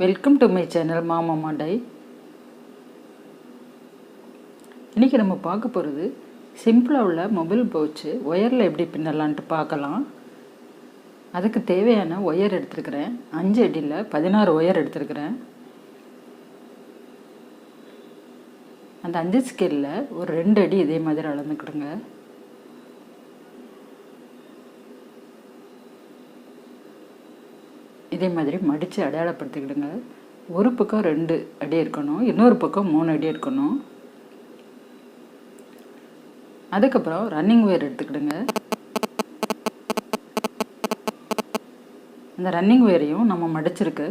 Welcome to my channel மாமா மாண்டை இன்றைக்கி நம்ம பார்க்க போகிறது சிம்பிளாக உள்ள மொபைல் பவுச்சு ஒயரில் எப்படி பின்னலான்ட்டு பார்க்கலாம். அதுக்கு தேவையான ஒயர் எடுத்துருக்கிறேன். அஞ்சு அடியில் பதினாறு ஒயர் எடுத்துருக்கிறேன். அந்த அஞ்சு ஸ்கேலில் ஒரு ரெண்டு அடி இதே மாதிரி அளந்துக்கிடுங்க. இதே மாதிரி மடித்து அடையாளப்படுத்திக்கிடுங்க. ஒரு பக்கம் ரெண்டு அடி இருக்கணும் இன்னொரு பக்கம் மூணு அடி இருக்கணும். அதுக்கப்புறம் ரன்னிங் ஒயர் எடுத்துக்கிடுங்க. அந்த ரன்னிங் ஒயரையும் நம்ம மடிச்சிருக்க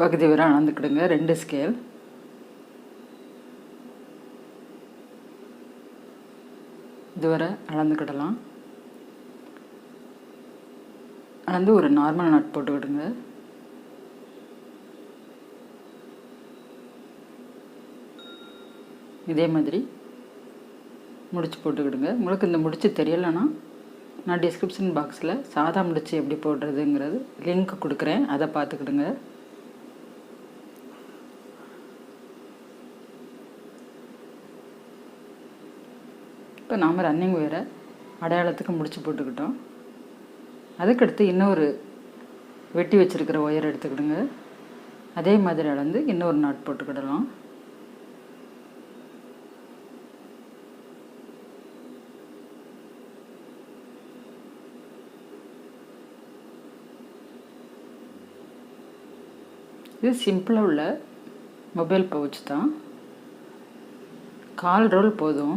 பகுதி வரை அளந்துக்கிடுங்க ரெண்டு ஸ்கேல் இதுவரை அளந்துக்கிடலாம். அளந்து ஒரு நார்மல் நட் போட்டுக்கிடுங்க. இதே மாதிரி முடிச்சு போட்டுக்கிடுங்க. உங்களுக்கு இந்த முடிச்சு தெரியலைன்னா நான் டிஸ்கிரிப்ஷன் பாக்ஸில் சாதா முடிச்சு எப்படி போடுறதுங்கிறது லிங்க் கொடுக்குறேன். அதை பார்த்துக்கிடுங்க. இப்போ நாம் ரன்னிங் வேறு அடையாளத்துக்கு முடிச்சு போட்டுக்கிட்டோம். அதுக்கடுத்து இன்னொரு வெட்டி வச்சுருக்கிற ஒயர் எடுத்துக்கிடுங்க. அதே மாதிரி அளந்து இன்னொரு நாட் போட்டுக்கிடலாம். இது சிம்பிளாக உள்ள மொபைல் பவுச் தான். கால் ரோல் போதும்.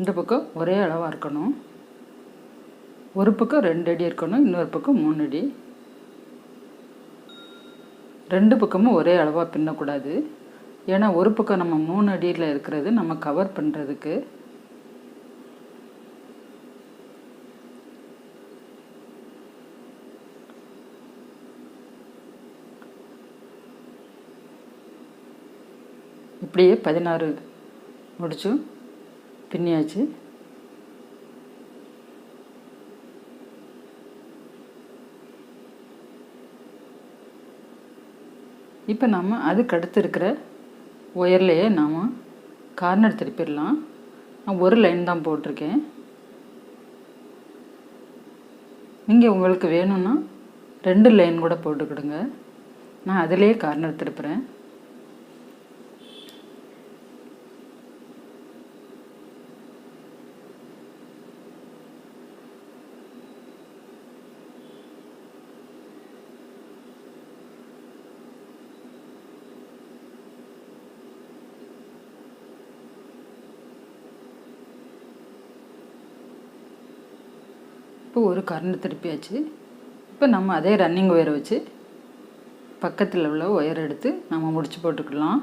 இந்த பக்கம் ஒரே அளவாக இருக்கணும். ஒரு பக்கம் ரெண்டு அடி இருக்கணும் இன்னொரு பக்கம் மூணு அடி. ரெண்டு பக்கமும் ஒரே அளவாக பின்னக்கூடாது. ஏன்னா ஒரு பக்கம் நம்ம மூணு அடியில் இருக்கிறது நம்ம கவர் பண்ணுறதுக்கு இப்படியே பதினாறு முடிச்சும் பின்னியாச்சு. இப்போ நாம் அதுக்கு அடுத்து இருக்கிற ஒயர்லேயே நாம் கார்னர் திருப்பிடலாம். நான் ஒரு லைன் தான் போட்டிருக்கேன். நீங்கள் உங்களுக்கு வேணும்னா ரெண்டு லைன் கூட போட்டுக்கிடுங்க. நான் அதிலே கார்னர் திருப்புறேன். இப்போ ஒரு கரண்ட் திருப்பியாச்சு. இப்போ நம்ம அதே ரன்னிங் ஒயரை வச்சு பக்கத்தில் உள்ள ஒயர் எடுத்து நம்ம முடிச்சு போட்டுக்கலாம்.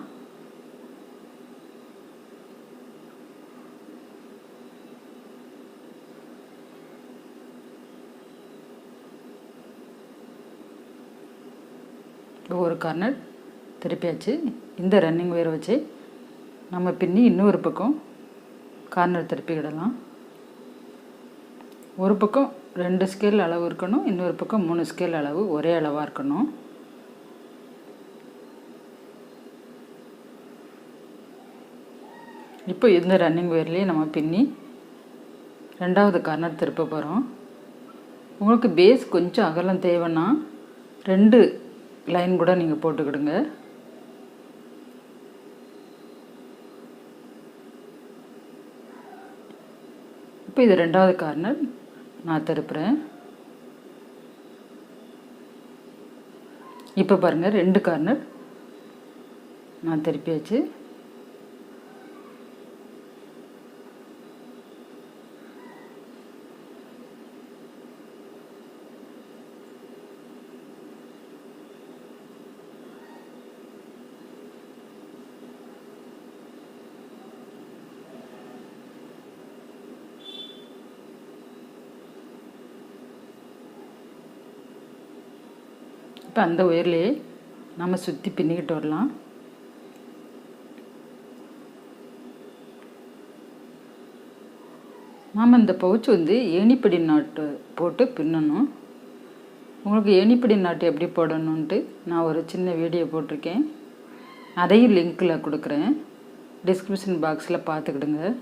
இப்போ ஒரு கார்னர் திருப்பியாச்சு. இந்த ரன்னிங் ஒயரை வச்சு நம்ம பின்னி இன்னொரு பக்கம் கார்னர் திருப்பிக்கிடலாம். ஒரு பக்கம் ரெண்டு ஸ்கேல் அளவு இருக்கணும் இன்னொரு பக்கம் மூணு ஸ்கேல் அளவு ஒரே அளவாக இருக்கணும். இப்போ இந்த ரன்னிங் ஒயர்லேயே நம்ம பின்னி ரெண்டாவது கார்னர் திருப்ப போகிறோம் உங்களுக்கு பேஸ் கொஞ்சம் அகலம் தேவைன்னா ரெண்டு லைன் கூட நீங்கள் போட்டுக்கிடுங்க. இப்போ இது ரெண்டாவது கார்னர் நான் திருப்புறேன். இப்போ பாருங்கள் ரெண்டு கார்னர் நான் திருப்பியாச்சு. இப்போ அந்த ஒயர்லேயே நம்ம சுற்றி பின்னிக்கிட்டு வரலாம். நாம் இந்த பவுச் வந்து ஏணிப்படி நாட்டு போட்டு பின்னணும். உங்களுக்கு ஏணிப்படி நாட்டு எப்படி போடணுன்ட்டு நான் ஒரு சின்ன வீடியோ போட்டிருக்கேன். அதையும் லிங்க்கில் கொடுக்குறேன். டிஸ்கிரிப்ஷன் பாக்ஸில் பார்த்துக்கிடுங்க.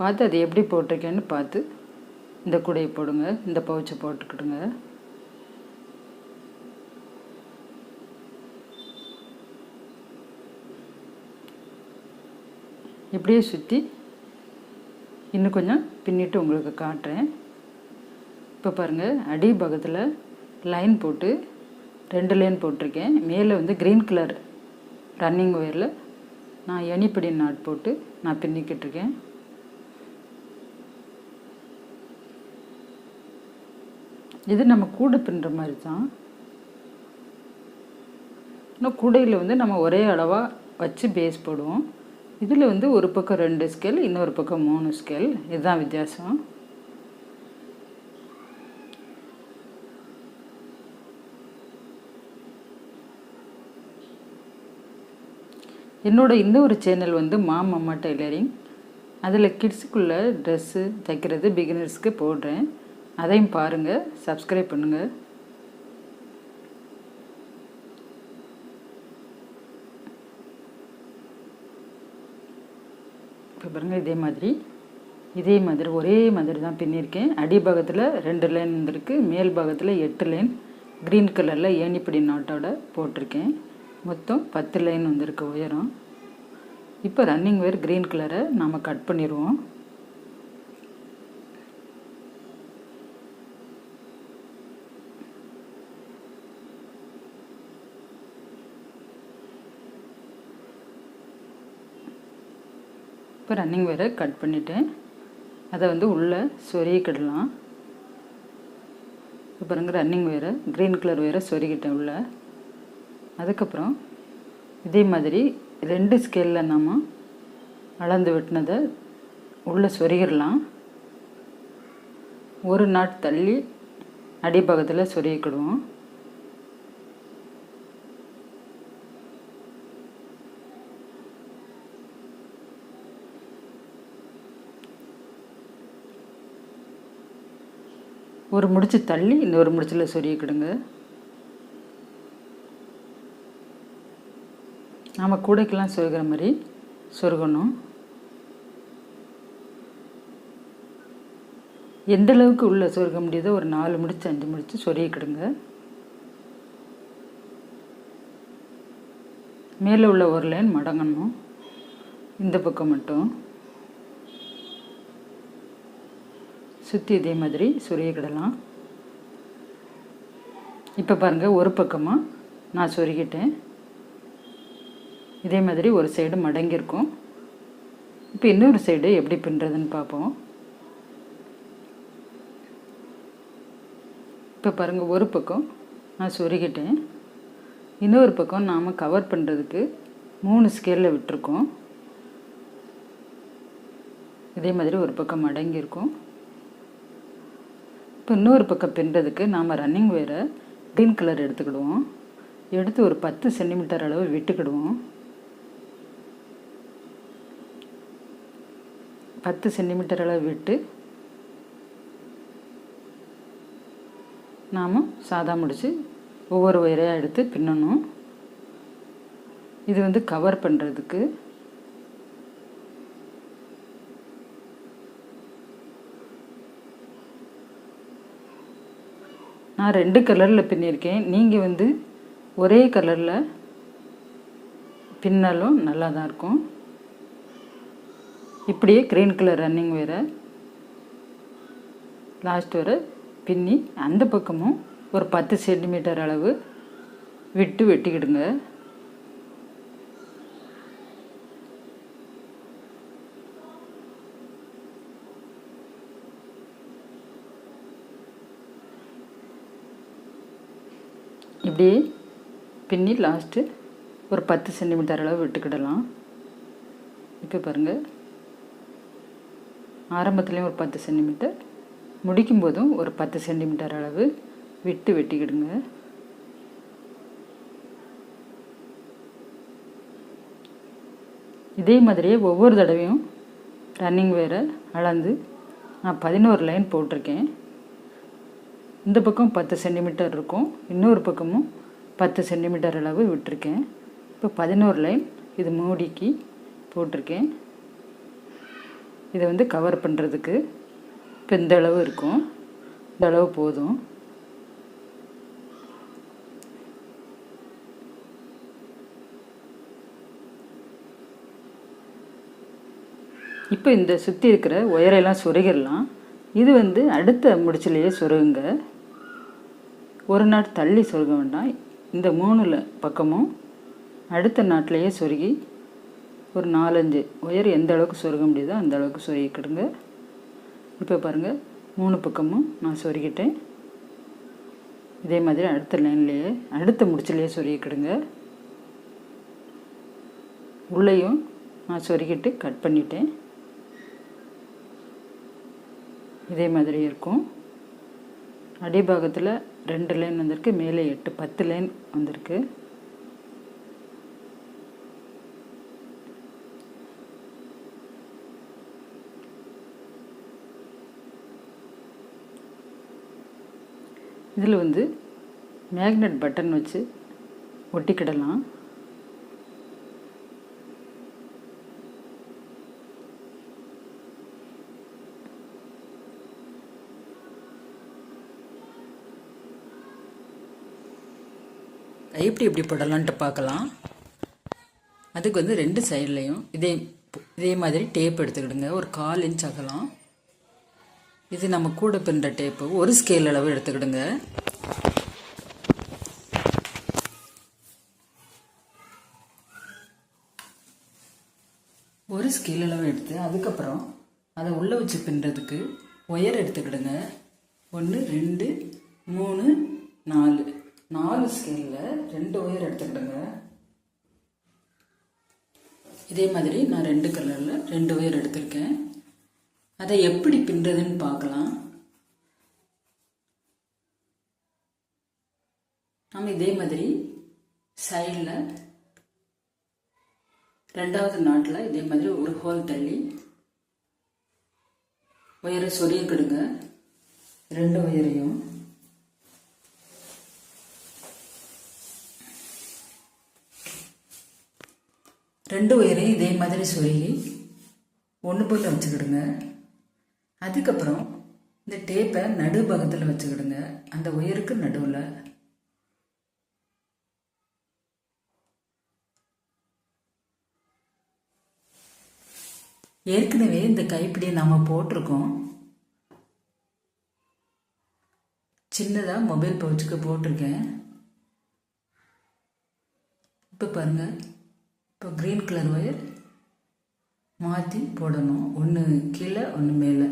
பார்த்து அது எப்படி போட்டிருக்கேன்னு பார்த்து இந்த கூடையை போடுங்க இந்த பவுச்சை போட்டுக்கிடுங்க. இப்படியே சுற்றி இன்னும் கொஞ்சம் பின்னிட்டு உங்களுக்கு காட்டுறேன். இப்போ பாருங்கள் அடி பக்கத்தில் லைன் போட்டு ரெண்டு லைன் போட்டிருக்கேன். மேலே வந்து க்ரீன் கலர் ரன்னிங் ஒயரில் நான் எனிப்படி நாட் போட்டு நான் பின்னிக்கிட்டு இருக்கேன். இது நம்ம கூடை பின்னுற மாதிரி தான். இன்னும் கூடையில் வந்து நம்ம ஒரே அளவாக வச்சு பேஸ் போடுவோம். இதில் வந்து ஒரு பக்கம் ரெண்டு ஸ்கேல் இன்னொரு பக்கம் மூணு ஸ்கேல் இதுதான் வித்தியாசம். என்னோட இன்னொரு சேனல் வந்து மாமம்மா டெய்லரிங் அதில் கிட்ஸுக்குள்ளே ட்ரெஸ்ஸு தைக்கிறது பிகினர்ஸ்க்கு போடுறேன். அதையும் பாருங்கள் சப்ஸ்கிரைப் பண்ணுங்கள் பாருங்கள் இதே மாதிரி. இதே மாதிரி ஒரே மாதிரி தான் பின்னியிருக்கேன் அடிபாகத்தில் ரெண்டு லைன் வந்திருக்கு மேல் பாகத்தில் எட்டு லைன் க்ரீன் கலரில் ஏணிப்படி நாட்டோட போட்டிருக்கேன். மொத்தம் பத்து லைன் வந்திருக்கு உயரம். இப்போ ரன்னிங் வேர் க்ரீன் கலரை நாம் கட் பண்ணிடுவோம் இப்போ ரன்னிங் வேரை கட் பண்ணிவிட்டு அதை வந்து உள்ளே சொருகிக்கிடலாம். இப்போ பாருங்க ரன்னிங் வேரை க்ரீன் கலர் வேரை சொருகிட்டேன் உள்ளே. அதுக்கப்புறம் இதே மாதிரி ரெண்டு ஸ்கேலில் நம்ம அளந்து வெட்டினதை உள்ளே சொருகிடலாம். ஒரு நாட் தள்ளி அடிப்பக்கத்தில் சொருகிக்கிடுவோம். ஒரு முடிச்சு தள்ளி இன்னொரு முடிச்சில் சொருகிக்கிடுங்க நாம் கூடைக்கெல்லாம் சொருகிற மாதிரி சொருகணும். எந்த அளவுக்கு உள்ளே சொருக முடியுதோ ஒரு நாலு முடிச்சு அஞ்சு முடிச்சு சொருகிக்கிடுங்க மேலே உள்ள ஒரு லைன் மடங்கணும். இந்த பக்கம் மட்டும். சுற்றி இதே மாதிரி சொருகிக்கிடலாம். இப்போ பாருங்கள் ஒரு பக்கமாக நான் சொருகிட்டேன். இதே மாதிரி ஒரு சைடு மடங்கியிருக்கும் இப்போ இன்னொரு சைடு எப்படி பின்னுறதுன்னு பார்ப்போம். இப்போ பாருங்கள் ஒரு பக்கம் நான் சொருகிட்டேன். இன்னொரு பக்கம் நாம் கவர் பண்ணுறதுக்கு மூணு ஸ்கேலில் விட்டுருக்கோம். இதே மாதிரி ஒரு பக்கம் மடங்கியிருக்கும் இப்போ இன்னொரு பக்கம் பின்னுறதுக்கு நாம் ரன்னிங் வேரை க்ரீன் கலர் எடுத்துக்கிடுவோம். எடுத்து ஒரு பத்து சென்டிமீட்டர் அளவு விட்டுக்கிடுவோம். பத்து சென்டிமீட்டர் அளவு விட்டு நாம் சாதா முடித்து ஒவ்வொரு ஒயரையாக எடுத்து பின்னணும். இது வந்து கவர் பண்ணுறதுக்கு நான் ரெண்டு கலரில் பின்னியிருக்கேன் நீங்கள் வந்து ஒரே கலரில் பின்னாலும் நல்லா தான் இருக்கும். இப்படியே க்ரீன் கலர் ரன்னிங் வேற. லாஸ்ட் வர பின்னி அந்த பக்கமும் ஒரு பத்து சென்டிமீட்டர் அளவு விட்டு வெட்டிக்கிடுங்க. இப்படியே பின்னி லாஸ்ட்டு ஒரு பத்து சென்டிமீட்டர் அளவு விட்டுக்கிடலாம். இப்போ பாருங்கள் ஆரம்பத்துலேயும் ஒரு பத்து சென்டிமீட்டர் முடிக்கும் போதும் ஒரு பத்து சென்டிமீட்டர் அளவு விட்டு வெட்டிக்கிடுங்க. இதே மாதிரியே ஒவ்வொரு தடவையும் ரன்னிங் வேரை அளந்து நான் பதினோரு லைன் போட்டிருக்கேன். இந்த பக்கம் பத்து சென்டிமீட்டர் இருக்கும். இன்னொரு பக்கமும் பத்து சென்டிமீட்டர் அளவு விட்டுருக்கேன். இப்போ பதினோரு லைன் இது மூடிக்கு போட்டிருக்கேன். இதை வந்து கவர் பண்ணுறதுக்கு இப்போ இந்த அளவு இருக்கும். இந்த அளவு போதும். இப்போ இந்த சுற்றி இருக்கிற ஒயரெல்லாம் சொருகிடலாம். இது வந்து அடுத்த முடிச்சிலேயே சொருகுங்க. ஒரு நாட் தள்ளி சொருக வேண்டாம். இந்த மூணுல பக்கமும் அடுத்த நாட்டிலையே சொருகி ஒரு நாலஞ்சு ஒயர் எந்த அளவுக்கு சொருக முடியுதோ அந்த அளவுக்கு சொருகிக்கிடுங்க இப்போ பாருங்கள் மூணு பக்கமும் நான் சொருகிட்டேன். இதே மாதிரி அடுத்த லைன்லேயே அடுத்த முடிச்சிலேயே சொருகிக்கிடுங்க உள்ளேயும் நான் சொருகிட்டு கட் பண்ணிட்டேன். இதே மாதிரி இருக்கும். அடிபாகத்தில் ரெண்டு லைன் வந்திருக்கு மேலே எட்டு பத்து லைன் வந்திருக்கு. இதில் வந்து மேக்னெட் பட்டன் வச்சு ஒட்டிக்கிடலாம். எப்படி எப்படி போடலான்ட்டு பார்க்கலாம். அதுக்கு வந்து ரெண்டு சைட்லேயும் இதே இதே மாதிரி டேப் எடுத்துக்கிடுங்க. ஒரு கால் இன்ச் அகலாம் இது நம்ம கூட பின்னுற டேப்பு ஒரு ஸ்கேல் அளவு எடுத்துக்கிடுங்க. ஒரு ஸ்கேல் அளவு எடுத்து அதுக்கப்புறம் அதை உள்ளே வச்சு பின்னுறதுக்கு ஒயர் எடுத்துக்கிடுங்க. ஒன்று ரெண்டு மூணு நாலு. நாலு ஸ்கேலில் ரெண்டு ஒயர் எடுத்துக்கிடுங்க. இதே மாதிரி நான் ரெண்டு கலரில் ரெண்டு ஒயர் எடுத்திருக்கேன். அதை எப்படி பின்னுறதுன்னு பார்க்கலாம். நம்ம இதே மாதிரி சைடில் ரெண்டாவது நாட்டில் இதே மாதிரி ஒரு ஹோல் தள்ளி ஒயரை சொரியக்கிடுங்க ரெண்டு ஒயரையும் ரெண்டு ஒயரையும் இதே மாதிரி சொல்லி ஒன்று போல் வச்சுக்கிடுங்க அதுக்கப்புறம் இந்த டேப்பை நடு பக்கத்தில் வச்சுக்கிடுங்க. அந்த ஒயருக்கு நடுவில். ஏற்கனவே இந்த கைப்பிடியை நாம் போட்டிருக்கோம். சின்னதாக மொபைல் பவுச்சுக்கு போட்டிருக்கேன். இப்போ பாருங்கள் இப்போ க்ரீன் கலர் ஒயர் மாற்றி போடணும். ஒன்று கீழே ஒன்று மேலே.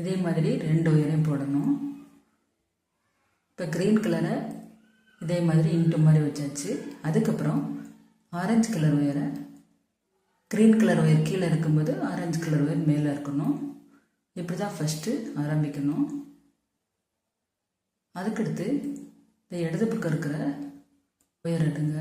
இதே மாதிரி ரெண்டு ஒயரையும் போடணும். இப்போ க்ரீன் கலரை இதே மாதிரி இன்ட்டு மாதிரி வச்சாச்சு. அதுக்கப்புறம் ஆரஞ்சு கலர் ஒயரை க்ரீன் கலர் ஒயர் கீழே இருக்கும்போது ஆரஞ்சு கலர் ஒயர் மேலே இருக்கணும். இப்படி தான் ஃபஸ்ட்டு ஆரம்பிக்கணும். அதுக்கடுத்து இந்த இடது பக்கம் இருக்கிற ஒயர் எடுங்க.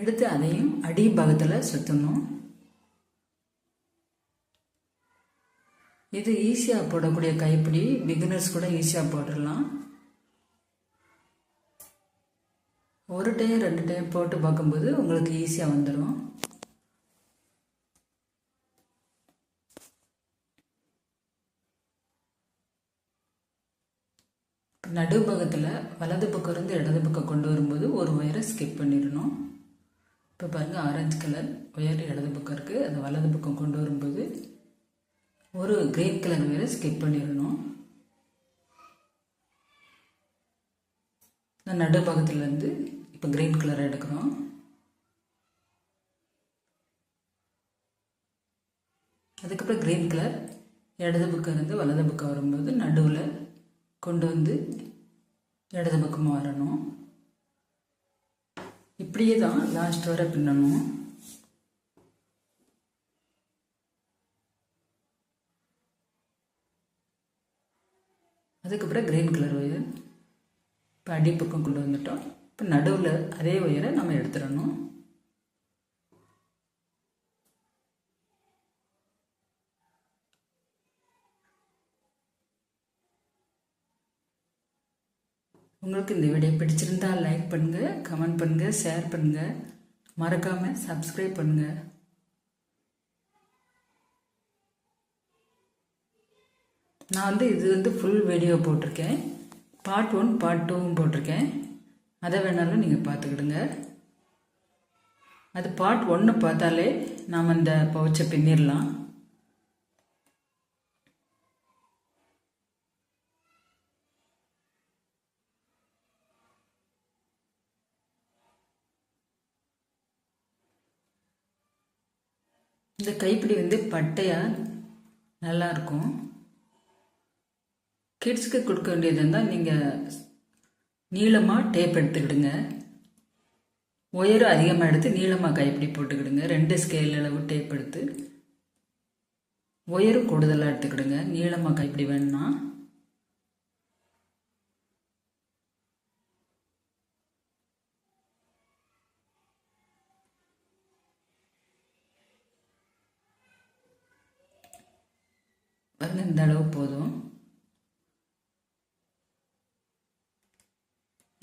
எடுத்து அதையும் அடி பாகத்தில் சுற்றணும் இது ஈஸியாக போடக்கூடிய கைப்பிடி. பிகினர்ஸ் கூட ஈஸியாக போட்டுடலாம். ஒரு டைம் ரெண்டு டைம் போட்டு பார்க்கும்போது உங்களுக்கு ஈஸியாக வந்துடும் நடுபகத்தில் வலது பக்கம் இருந்து இடது பக்கம் கொண்டு வரும்போது ஒரு ஒயரை ஸ்கிப் பண்ணிடணும். இப்போ பாருங்கள் ஆரஞ்சு கலர் ஒயர் இடது பக்கம் இருக்குது அந்த வலது பக்கம் கொண்டு வரும்போது ஒரு க்ரீன் கலர் ஒயரை ஸ்கிப் பண்ணிடணும். நான் நடுப்பக்கத்துலேருந்து இப்போ கிரீன் கலர் எடுக்கிறோம். அதுக்கப்புறம் கிரீன் கலர் இடது பக்கம் இருந்து வலது பக்கம் வரும்போது நடுவில் கொண்டு வந்து இடது பக்கமாக வரணும். இப்படியே தான் லாஸ்ட் வரை பின்னணும். அதுக்கப்புறம் கிரீன் கலர் ஒயர் இப்போ அடிப்பக்கம் கொண்டு வந்துட்டோம். இப்போ நடுவில் அதே ஒயரை நம்ம எடுத்துடணும். உங்களுக்கு இந்த வீடியோ பிடிச்சிருந்தா லைக் பண்ணுங்கள் கமெண்ட் பண்ணுங்கள் ஷேர் பண்ணுங்கள் மறக்காமல் சப்ஸ்கிரைப் பண்ணுங்கள் நான் வந்து இது வந்து ஃபுல் வீடியோ போட்டிருக்கேன். பார்ட் ஒன் பார்ட் டூவும் போட்டிருக்கேன். அதை வேணாலும் நீங்கள் பார்த்துக்கிடுங்க. அது பார்ட் ஒன்று பார்த்தாலே நாம் இந்த பவுச்சை பின்னிடலாம். இந்த கைப்பிடி வந்து பட்டையாக நல்லா இருக்கும் கிட்ஸுக்கு கொடுக்க வேண்டியது இருந்தால் நீங்கள் நீளமாக டேப் எடுத்துக்கிடுங்க. உயரம் அதிகமாக எடுத்து நீளமாக கைப்பிடி போட்டுக்கிடுங்க. ரெண்டு ஸ்கேல் அளவு டேப் எடுத்து உயரம் கூடுதலாக எடுத்துக்கிடுங்க. நீளமாக கைப்பிடி வேணும்னா. இந்த அளவு போதும்.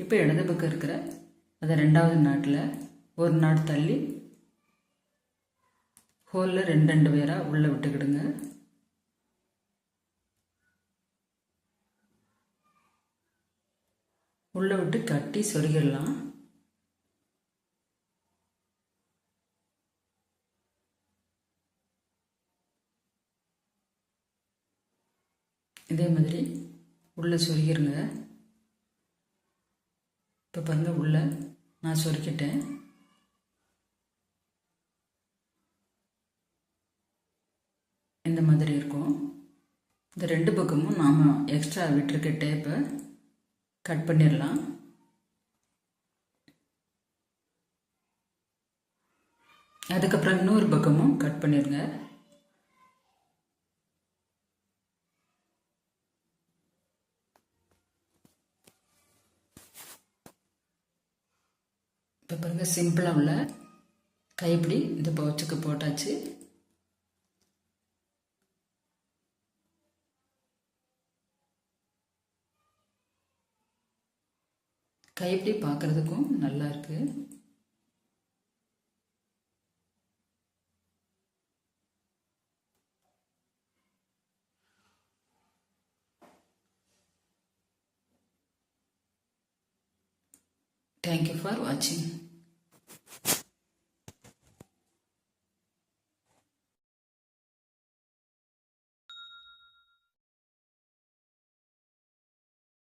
இப்போ இடது பக்கம் இருக்கிற அதை ரெண்டாவது நாட்டில் ஒரு நாட் தள்ளி ஹோலில் ரெண்டு ரெண்டு பேராக உள்ளே விட்டுக்கிடுங்க. உள்ளே விட்டு கட்டி சொருகிடலாம். இதே மாதிரி உள்ளே சொருகிருங்க. இப்போ பாருங்க உள்ள நான் சொருக்கிட்டேன். இந்த மாதிரி இருக்கும். இந்த ரெண்டு பக்கமும் நாம் எக்ஸ்ட்ரா விட்டுருக்க டேப்பை கட் பண்ணிடலாம். அதுக்கப்புறம் இன்னொரு பக்கமும் கட் பண்ணிடுங்க இப்போ பாருங்கள் சிம்பிளாக உள்ள கைப்பிடி இந்த பவுச்சுக்கு போட்டாச்சு கைப்பிடி பார்க்குறதுக்கும் நல்லா இருக்கு Thank you for watching.